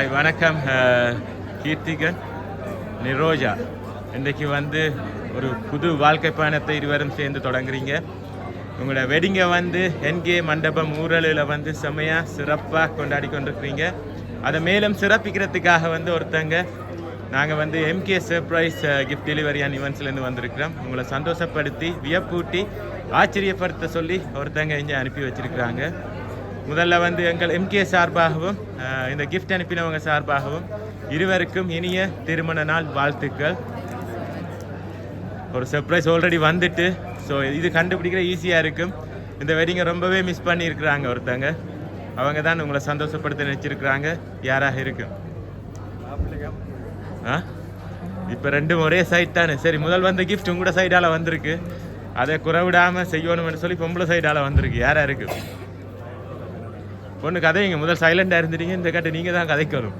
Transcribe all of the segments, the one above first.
Hi வணக்கம். கீர்த்திகன் நிரோஜா. இன்றைக்கு வந்து ஒரு புது வாழ்க்கை பயணத்தை இருவரும் சேர்ந்து தொடங்குறீங்க. உங்களோட வெட்டிங்கை வந்து என்கே மண்டபம் ஊரலில் வந்து செம்மையாக சிறப்பாக கொண்டாடி கொண்டிருக்கிறீங்க. அதை மேலும் சிறப்பிக்கிறதுக்காக வந்து ஒருத்தங்க நாங்கள் வந்து MK surprise gift delivery and இவெண்ட்ஸ்லேருந்து வந்திருக்கிறோம். உங்களை சந்தோஷப்படுத்தி வியப்பூட்டி ஆச்சரியப்படுத்த சொல்லி ஒருத்தங்க இங்கே அனுப்பி வச்சிருக்கிறாங்க. முதல்ல வந்து எங்கள் எம்கே சார்பாகவும் இந்த கிஃப்ட் அனுப்பினவங்க சார்பாகவும் இருவருக்கும் இனிய திருமண நாள் வாழ்த்துக்கள். ஒரு சர்ப்ரைஸ் ஆல்ரெடி வந்துட்டு ஸோ இது கண்டுபிடிக்கிற ஈஸியாக இருக்கும். இந்த வெட்டிங்கை ரொம்பவே மிஸ் பண்ணியிருக்கிறாங்க ஒருத்தங்க. அவங்க தான் உங்களை சந்தோஷப்படுத்த நினச்சிருக்கிறாங்க. யாராக இருக்கும்? ஆ? இப்போ ரெண்டும் ஒரே சைட் தானே. சரி முதல் வந்த கிஃப்ட் உங்களோட சைடால் வந்திருக்கு. அதை குறைவிடாமல் செய்யணும்னு சொல்லி பொம்பளை சைடால் வந்திருக்கு. யாராக இருக்குது பொண்ணு கதைங்க முதல் சைலண்டாக இருந்துட்டீங்க இந்த கட்டு நீங்கள் தான் கதைக்கணும்.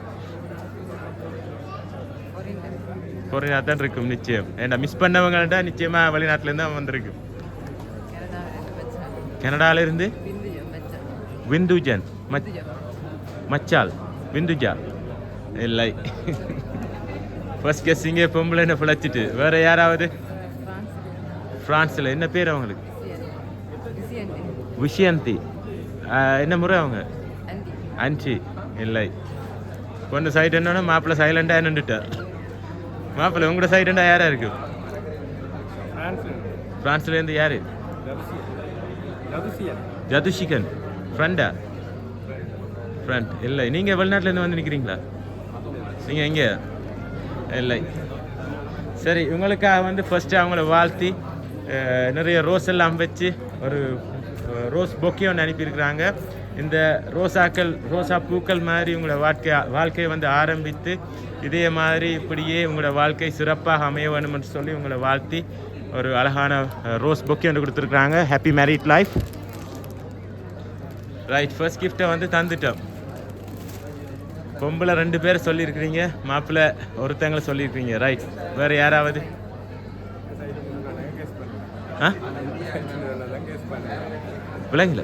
பொறியா தான் இருக்கும் நிச்சயம். ஏன்னா மிஸ் பண்ணவங்கள்ட்ட நிச்சயமாக வெளிநாட்டிலேருந்து தான் வந்திருக்கு. கனடால இருந்து? விந்துஜன். மச் மச்சால். விந்துஜா. இல்லை. ஃபர்ஸ்ட் கெஸ்ஸிங்கே பொம்பளை என்ன பிழைச்சிட்டு. வேற யாராவது? ஃப்ரான்ஸில் என்ன பேர் அவங்களுக்கு? விஷயந்தி என்ன முறை அவங்க? அன்சி இல்லை. பொண்ணு சைடு என்னன்னா மாப்பிள்ளை சைலண்டாக நின்றுட்டார் மாப்பிள்ளை உங்களோட சைடுண்டா யாராக இருக்கு? ஃப்ரான்ஸ்லேருந்து யார்? ஜதுஷிகன். ஃப்ரெண்டா ஃப்ரெண்ட் இல்லை. நீங்கள் வெளிநாட்டிலேருந்து வந்து நிற்கிறீங்களா நீங்கள் எங்கே? இல்லை. சரி உங்களுக்காக வந்து ஃபஸ்ட்டு அவங்கள வாழ்த்தி நிறைய ரோஸ் எல்லாம் வச்சு ஒரு ரோஸ் பொக்கே ஒன்று அனுப்பியிருக்கிறாங்க. இந்த ரோசாக்கள் ரோசா பூக்கள் மாதிரி உங்களோட வாழ்க்கை வாழ்க்கையை வந்து ஆரம்பித்து இதே மாதிரி இப்படியே உங்களோட வாழ்க்கை சிறப்பாக அமைய வேணும்னு சொல்லி உங்களை வாழ்த்தி ஒரு அழகான ரோஸ் பொக்கே ஒன்று கொடுத்துருக்குறாங்க. Happy married life right first கிஃப்ட்டை வந்து தந்துட்டோம். பொம்பளை ரெண்டு பேர் சொல்லியிருக்கிறீங்க மாப்பிள்ளை ஒருத்தங்களை சொல்லியிருக்கிறீங்க ரைட் வேறு யாராவது? ஆ? விளங்கல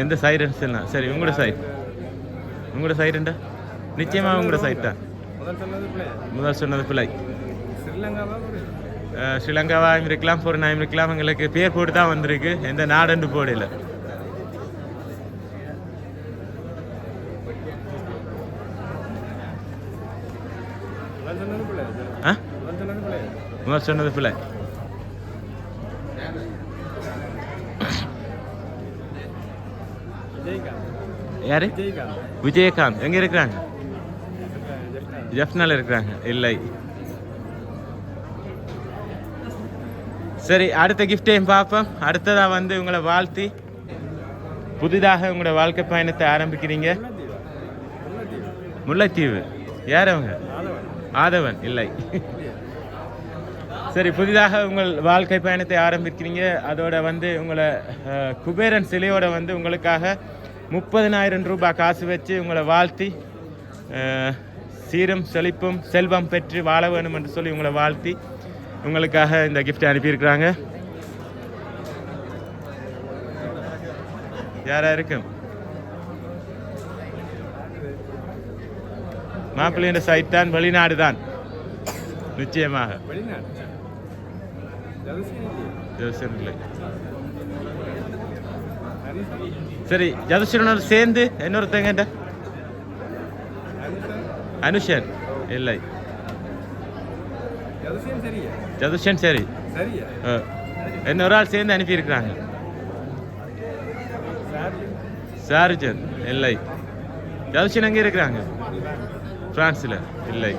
எந்த சைடுன்னு சொல்லலாம் சரி உங்களோட சைட் உங்களோட சைடுண்டா நிச்சயமாக உங்களோட சைட் தான். முதல் சொன்னது பிள்ளை அஹ், ஸ்ரீலங்காவாயும் இருக்கலாம் பொருநாயும் இருக்கலாம். எங்களுக்கு பேர் போட்டு தான் வந்திருக்கு. எந்த நாடண்டு போடல. ஆ? முதல் சொன்னது பிள்ளை யாரு? விஜயகாந்த். எங்க இருக்கிறாங்க? ஜெஃப்னால இருக்கிறாங்க. இல்லை. சரி அடுத்த கிஃப்டையும் பார்ப்போம். அடுத்ததா வந்து உங்களை வாழ்த்தி புதிதாக உங்களோட வாழ்க்கை பயணத்தை ஆரம்பிக்கிறீங்க. முல்லைத்தீவு. யார் அவங்க? ஆதவன். இல்லை. சரி புதிதாக உங்கள் வாழ்க்கை பயணத்தை ஆரம்பிக்கிறீங்க. அதோட வந்து உங்களை குபேரன் சிலையோட வந்து உங்களுக்காக முப்பதினாயிரம் ரூபாய் காசு வச்சு உங்களை வாழ்த்தி சீரும் செழிப்பும் செல்வம் பெற்று வாழ வேணும் என்று சொல்லி உங்களை வாழ்த்தி உங்களுக்காக இந்த கிஃப்ட் அனுப்பியிருக்கிறாங்க. யாரா இருக்கும் மாப்பிள்ளையின் சைட் தான் வெளிநாடு தான். நிச்சயமாக. இல்லை. சரி ஜதுஷனோட சேர்ந்து இன்னொருத்தங்க அனுஷன். இல்லை. ஜதுஷன் சரி. அஹ், இன்னொரு ஆள் சேர்ந்து அனுப்பியிருக்கிறாங்க. சார்ஜன். இல்லை. ஜதுஷன் எங்கே இருக்கிறாங்க? பிரான்ஸில் இல்லை.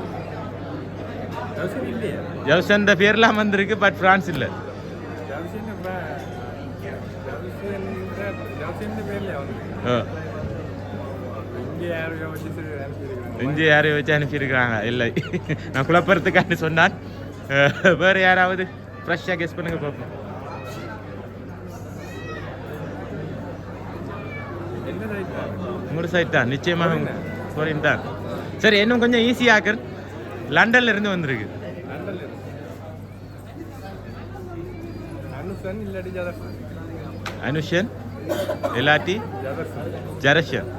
ஜவுசன் பேர்லாம் வந்திருக்கு பட் பிரான்ஸ் இல்லை இஞ்சி யாரையும் வச்சு அனுப்பியிருக்கிறாங்க இல்லை நான் குழப்பறதுக்காண்டி சொன்னான் வேற யாராவது ஃப்ரெஷ்ஷாக கெஸ் பண்ணுங்க பார்ப்போம் உங்களோட சைட் தான் நிச்சயமாக ஃபாரின் தான் சரி இன்னும் கொஞ்சம் ஈஸியாக்கர் லண்டன்ல இருந்து வந்திருக்கு அனுஷன் இல்லாட்டி ஜரஷன்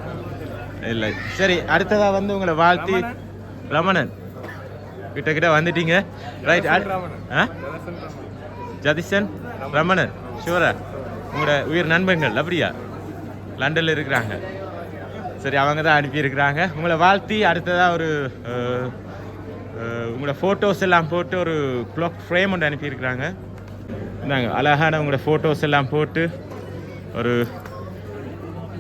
இல்லை சரி அடுத்ததா வந்து உங்களை வாழ்த்தி ரமணன். கிட்ட கிட்ட வந்துட்டீங்க. ரைட் ஆ? ஜதிசன் ரமணன். ஷுவரா உங்களோட உயிர் நண்பர்கள் அப்படியா? லண்டனில் இருக்கிறாங்க. சரி அவங்க தான் அனுப்பியிருக்கிறாங்க. உங்களை வாழ்த்தி அடுத்ததாக ஒரு உங்களோட ஃபோட்டோஸ் எல்லாம் போட்டு ஒரு க்ளாக் ஃப்ரேம் ஒன்று அனுப்பியிருக்கிறாங்க. இந்தாங்க அழகான உங்களோட ஃபோட்டோஸ் எல்லாம் போட்டு ஒரு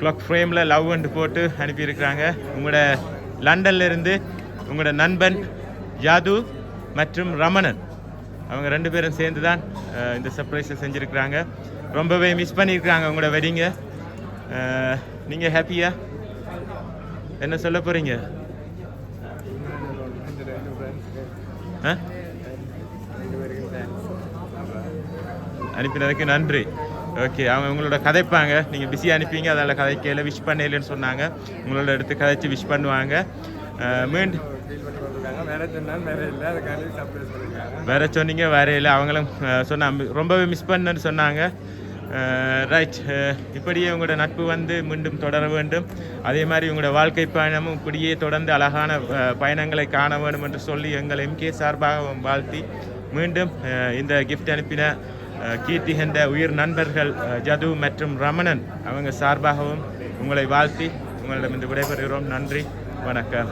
கிளாக் ஃப்ரேமில் லவ் அண்டு போட்டு அனுப்பியிருக்கிறாங்க. உங்களோட லண்டன்லேருந்து உங்களோட நண்பன் ஜாது மற்றும் ரமணன். அவங்க ரெண்டு பேரும் சேர்ந்து தான் இந்த சர்ப்ரைஸை செஞ்சுருக்கிறாங்க. ரொம்பவே மிஸ் பண்ணியிருக்கிறாங்க உங்களோட வெட்டிங்க நீங்கள் ஹாப்பியா என்ன சொல்ல போகிறீங்க ஆ அனுப்பினதுக்கு நன்றி. ஓகே அவங்க உங்களோட கதைப்பாங்க. நீங்கள் பிஸி அனுப்பிங்க அதில் கதைக்கையில் விஷ் பண்ணலைன்னு சொன்னாங்க. உங்களோட எடுத்து கதைச்சு விஷ் பண்ணுவாங்க. மீண்டும் வேற வேற இல்லை வேற சொன்னீங்க வேற இல்லை. அவங்களும் சொன்னாங்க ரொம்பவே மிஸ் பண்ணுன்னு சொன்னாங்க. ரைட் இப்படியே உங்களோட நட்பு வந்து மீண்டும் தொடர வேண்டும். அதே மாதிரி உங்களோட வாழ்க்கை பயணமும் இப்படியே தொடர்ந்து அழகான பயணங்களை காண வேண்டும் என்று சொல்லி எங்கள் எம்கே சார்பாக வாழ்த்தி மீண்டும் இந்த கிஃப்ட் அனுப்பின அஹ், கீர்த்தி என்ற உயிர் நண்பர்கள் ஜது மற்றும் ரமணன் அவங்க சார்பாகவும் உங்களை வாழ்த்தி உங்களிடம் இந்த விடைபெறுகிறோம். நன்றி வணக்கம்.